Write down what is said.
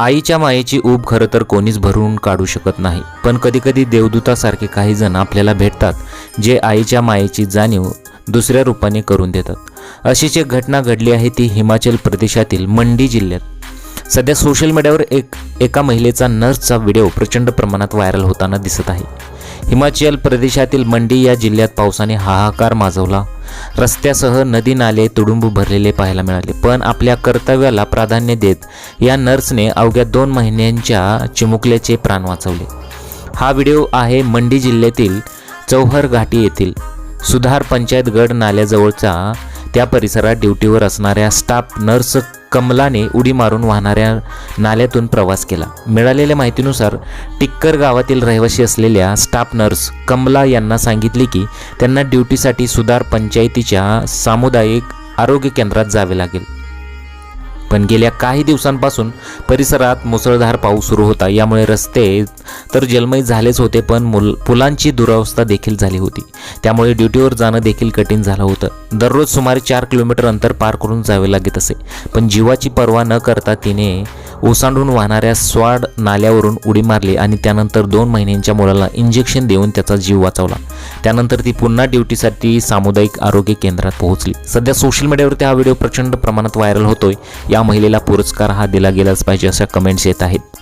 आईच्या मायेची ऊब खरं तर कोणीच भरून काढू शकत नाही. पण कधीकधी देवदूतासारखे काही जण आपल्याला भेटतात जे आईच्या मायेची जाणीव दुसऱ्या रूपाने करून देतात. अशीच एक घटना घडली आहे ती हिमाचल प्रदेशातील मंडी जिल्ह्यात. सध्या सोशल मीडियावर एक एका महिलेचा नर्सचा व्हिडिओ प्रचंड प्रमाणात व्हायरल होताना दिसत आहे. हिमाचल प्रदेशातील मंडी या जिल्ह्यात पावसाने हाहाकार माजवला. रस्त्यासह नदी नाले तुडुंब भरलेले पाहायला मिळाले. पण आपल्या कर्तव्याला प्राधान्य देत या नर्सने अवघ्या दोन महिन्यांच्या चिमुकल्याचे प्राण वाचवले. हा व्हिडिओ आहे मंडी जिल्ह्यातील चौहर घाटी येथील. सुधार पंचायत गड नाल्याजवळचा त्या परिसरात ड्युटीवर असणाऱ्या स्टाफ नर्स कमलाने उडी मारून वाहणाऱ्या नाल्यातून प्रवास केला. मिळालेल्या माहितीनुसार टिक्कर गावातील रहिवासी असलेल्या स्टाफ नर्स कमला यांना सांगितले की त्यांना ड्युटीसाठी सुधार पंचायतीच्या सामुदायिक आरोग्य केंद्रात जावे लागेल. पण गेल्या काही दिवसांपासून परिसरात मुसळधार पाऊस सुरू होता. यामुळे रस्ते तर जलमय झालेच होते पण मुल पुलांची दुरावस्था देखील झाली होती. त्यामुळे ड्युटीवर जाणं देखील कठीण झालं होतं. दररोज सुमारे चार किलोमीटर अंतर पार करून जावे लागत असे. पण जीवाची पर्वा न करता तिने ओसांडून वाहणाऱ्या स्वाड नाल्यावरून उडी मारली आणि त्यानंतर दोन महिन्यांच्या मुलाला इंजेक्शन देऊन त्याचा जीव वाचवला. त्यानंतर ती पुन्हा ड्युटीसाठी सामुदायिक आरोग्य केंद्रात पोहोचली. सध्या सोशल मीडियावरती हा व्हिडिओ प्रचंड प्रमाणात व्हायरल होतोय. या महिलेला पुरस्कार हा दिला गेलाच पाहिजे अशा कमेंट्स येत आहेत.